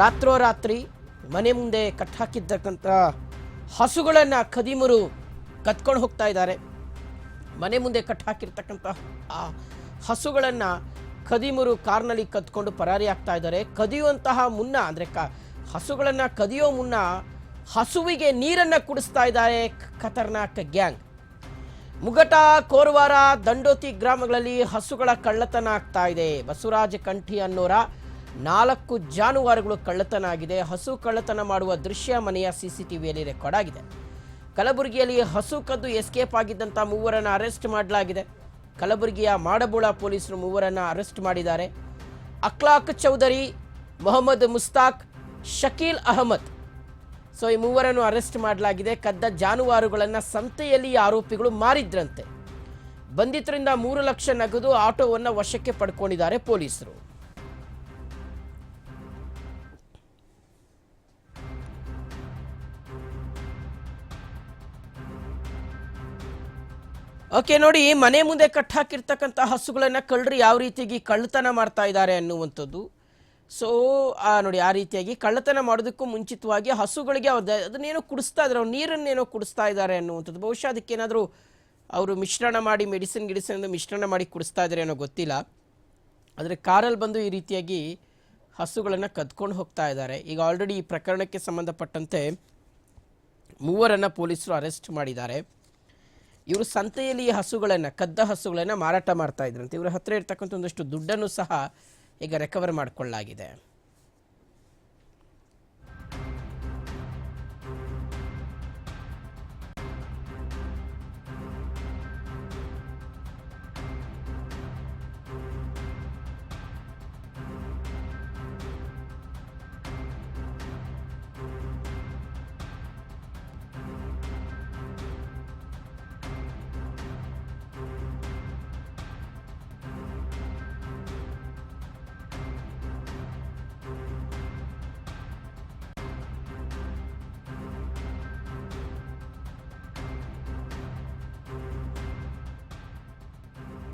ರಾತ್ರೋರಾತ್ರಿ ಮನೆ ಮುಂದೆ ಕಟ್ಟಾಕಿದ್ದಕ್ಕಂಥ ಹಸುಗಳನ್ನು ಖದೀಮರು ಕತ್ಕೊಂಡು ಹೋಗ್ತಾ ಇದ್ದಾರೆ. ಮನೆ ಮುಂದೆ ಕಟ್ಟಾಕಿರ್ತಕ್ಕಂಥ ಆ ಹಸುಗಳನ್ನು ಖದೀಮರು ಕಾರ್ನಲ್ಲಿ ಕತ್ಕೊಂಡು ಪರಾರಿ ಆಗ್ತಾ ಇದ್ದಾರೆ. ಕದಿಯುವಂತಹ ಮುನ್ನ, ಅಂದರೆ ಕ ಹಸುಗಳನ್ನು ಕದಿಯೋ ಮುನ್ನ ಹಸುವಿಗೆ ನೀರನ್ನು ಕುಡಿಸ್ತಾ ಇದ್ದಾರೆ ಖತರ್ನಾಕ್ ಗ್ಯಾಂಗ್. ಮುಗಟ ಕೋರ್ವಾರ ದಂಡೋತಿ ಗ್ರಾಮಗಳಲ್ಲಿ ಹಸುಗಳ ಕಳ್ಳತನ ಆಗ್ತಾ ಇದೆ. ಬಸವರಾಜ ಕಂಠಿ ಅನ್ನೋರ ನಾಲ್ಕು ಜಾನುವಾರುಗಳು ಕಳ್ಳತನ ಆಗಿದೆ ಹಸು ಕಳ್ಳತನ ಮಾಡುವ ದೃಶ್ಯ ಮನೆಯ ಸಿಸಿಟಿವಿಯಲ್ಲಿ ರೆಕಾರ್ಡ್ ಆಗಿದೆ. ಕಲಬುರಗಿಯಲ್ಲಿ ಹಸು ಕದ್ದು ಎಸ್ಕೇಪ್ ಆಗಿದ್ದಂಥ ಮೂವರನ್ನು ಅರೆಸ್ಟ್ ಮಾಡಲಾಗಿದೆ. ಕಲಬುರಗಿಯ ಮಾಡಬುಳ ಪೊಲೀಸರು ಮೂವರನ್ನು ಅರೆಸ್ಟ್ ಮಾಡಿದ್ದಾರೆ. ಅಕ್ಲಾಕ್ ಚೌಧರಿ, ಮೊಹಮ್ಮದ್ ಮುಸ್ತಾಕ್, ಶಕೀಲ್ ಅಹಮದ್. ಸೊ, ಈ ಮೂವರನ್ನು ಅರೆಸ್ಟ್ ಮಾಡಲಾಗಿದೆ. ಕದ್ದ ಜಾನುವಾರುಗಳನ್ನು ಸಂತೆಯಲ್ಲಿ ಆರೋಪಿಗಳು ಮಾರಿದ್ರಂತೆ. ಬಂಧಿತರಿಂದ ಮೂರು ಲಕ್ಷ ನಗದು ಆಟೋವನ್ನು ವಶಕ್ಕೆ ಪಡ್ಕೊಂಡಿದ್ದಾರೆ ಪೊಲೀಸರು. ಓಕೆ, ನೋಡಿ, ಮನೆ ಮುಂದೆ ಕಟ್ಟಾಕಿರ್ತಕ್ಕಂಥ ಹಸುಗಳನ್ನು ಕಳ್ಳರು ಯಾವ ರೀತಿಯಾಗಿ ಕಳ್ಳತನ ಮಾಡ್ತಾ ಇದ್ದಾರೆ ಅನ್ನುವಂಥದ್ದು. ಸೊ ನೋಡಿ, ಆ ರೀತಿಯಾಗಿ ಕಳ್ಳತನ ಮಾಡೋದಕ್ಕೂ ಮುಂಚಿತವಾಗಿ ಹಸುಗಳಿಗೆ ಅವ್ರು ಅದನ್ನೇನೋ ಕುಡಿಸ್ತಾ ಇದ್ದಾರೆ, ಅವ್ರು ನೀರನ್ನೇನೋ ಕುಡಿಸ್ತಾ ಇದ್ದಾರೆ ಅನ್ನುವಂಥದ್ದು. ಬಹುಶಃ ಅದಕ್ಕೇನಾದರೂ ಅವರು ಮಿಶ್ರಣ ಮಾಡಿ, ಮೆಡಿಸಿನ್ ಗಿಡಿಸಿನಿಂದ ಮಿಶ್ರಣ ಮಾಡಿ ಕುಡಿಸ್ತಾ ಇದ್ದಾರೆ ಅನ್ನೋ ಗೊತ್ತಿಲ್ಲ. ಆದರೆ ಕಾರಲ್ಲಿ ಬಂದು ಈ ರೀತಿಯಾಗಿ ಹಸುಗಳನ್ನು ಕದ್ಕೊಂಡು ಹೋಗ್ತಾ ಇದ್ದಾರೆ. ಈಗ ಆಲ್ರೆಡಿ ಈ ಪ್ರಕರಣಕ್ಕೆ ಸಂಬಂಧಪಟ್ಟಂತೆ ಮೂವರನ್ನು ಪೊಲೀಸರು ಅರೆಸ್ಟ್ ಮಾಡಿದ್ದಾರೆ. ಇವರು ಸಂತೆಯಲ್ಲಿ ಹಸುಗಳನ್ನು, ಕದ್ದ ಹಸುಗಳನ್ನು ಮಾರಾಟ ಮಾಡ್ತಾ ಇದ್ರಂತೆ. ಇವರ ಹತ್ರ ಇರ್ತಕ್ಕಂಥ ಒಂದಷ್ಟು ದುಡ್ಡನ್ನು ಸಹ ಈಗ ರೆಕವರ್ ಮಾಡಿಕೊಳ್ಳಲಾಗಿದೆ.